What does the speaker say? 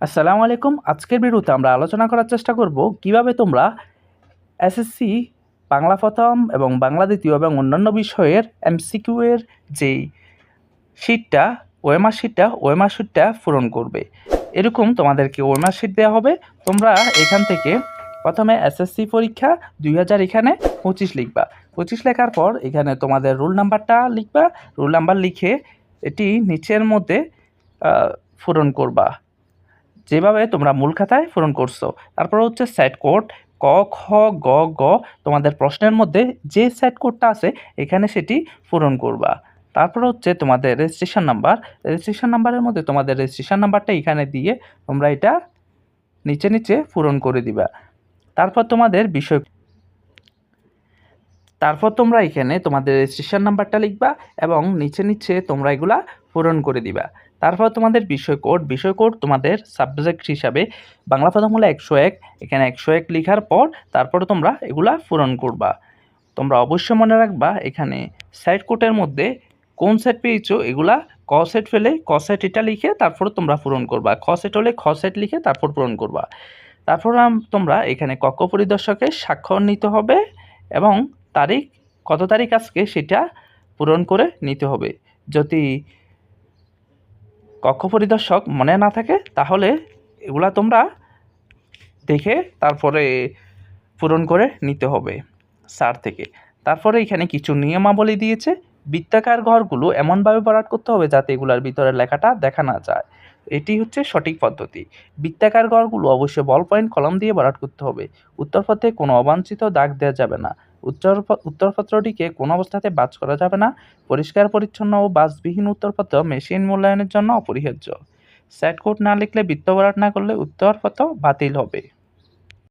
আসসালামু আলাইকুম। আজকের ভিডিওতে আমরা আলোচনা করার চেষ্টা করব কীভাবে তোমরা এসএসসি বাংলা প্রথম এবং বাংলা দ্বিতীয় এবং অন্যান্য বিষয়ের এমসিকিউ এর যেই শিটটা ওয়েমার শিটটা ওয়েমার শিটটা পূরণ করবে। এরকম তোমাদেরকে ওয়েমার শিট দেওয়া হবে। তোমরা এখান থেকে প্রথমে এসএসসি পরীক্ষা দুই হাজার এখানে পঁচিশ লিখবা। পঁচিশ লেখার পর এখানে তোমাদের রোল নাম্বারটা লিখবা। রোল নাম্বার লিখে এটি নিচের মধ্যে পূরণ করবা। যেভাবে তোমরা মূল খাতায় পূরণ করছ। তারপর হচ্ছে সেট কোড ক, খ, গ গ, তোমাদের প্রশ্নের মধ্যে যে সেট কোডটা আছে, এখানে সেটি পূরণ করবা। তারপর হচ্ছে তোমাদের রেজিস্ট্রেশন নাম্বার রেজিস্ট্রেশন নাম্বারের মধ্যে তোমাদের রেজিস্ট্রেশন নাম্বারটা এখানে দিয়ে তোমরা এটা নিচে নিচে পূরণ করে দিবা। তারপর তোমাদের বিষয় তারপর তোমরা এখানে তোমাদের রেজিস্ট্রেশন নাম্বারটা লিখবা এবং নিচে নিচে তোমরা এগুলা পূরণ করে দিবা। তারপর তোমাদের বিষয় কোড বিষয় কোড তোমাদের সাবজেক্ট হিসাবে বাংলা প্রথম হলো একশো এক, এখানে একশো এক লেখার পর তারপর তোমরা এগুলা পূরণ করবা। তোমরা অবশ্যই মনে রাখবা, এখানে সাইড কোটের মধ্যে কোন সেট পেয়েছ, এগুলা ক সেট ফেলে ক সেট এটা লিখে তারপর তোমরা পূরণ করবা। খ সেট হলে খ সেট লিখে তারপর পূরণ করবা। তারপর তোমরা এখানে কক্ষ পরিদর্শকের স্বাক্ষর নিতে হবে এবং তারিখ, কত তারিখ আজকে সেটা পূরণ করে নিতে হবে। যদি কক্ষ পরিদর্শক মনে না থাকে, তাহলে এগুলা তোমরা দেখে তারপরে পূরণ করে নিতে হবে স্যার থেকে। তারপরে এখানে কিছু নিয়মাবলী দিয়েছে, বৃত্তাকার ঘরগুলো এমনভাবে ভরাট করতে হবে যাতে এগুলার ভিতরে লেখাটা দেখা না যায়। এটি হচ্ছে সঠিক পদ্ধতি। বৃত্তাকার ঘরগুলো অবশ্যই বল পয়েন্ট কলম দিয়ে ভরাট করতে হবে। উত্তরপথে কোনো অবাঞ্ছিত দাগ দেওয়া যাবে না। উত্তর উত্তরপত্রটিকে কোনো অবস্থাতে বাজ করা যাবে না। পরিষ্কার, পরিচ্ছন্ন ও বাজবিহীন উত্তরপত্র মেশিন মূল্যায়নের জন্য অপরিহার্য। স্যাট কোড না লিখলে বৃত্ত বরাট না করলে উত্তরপত্র বাতিল হবে।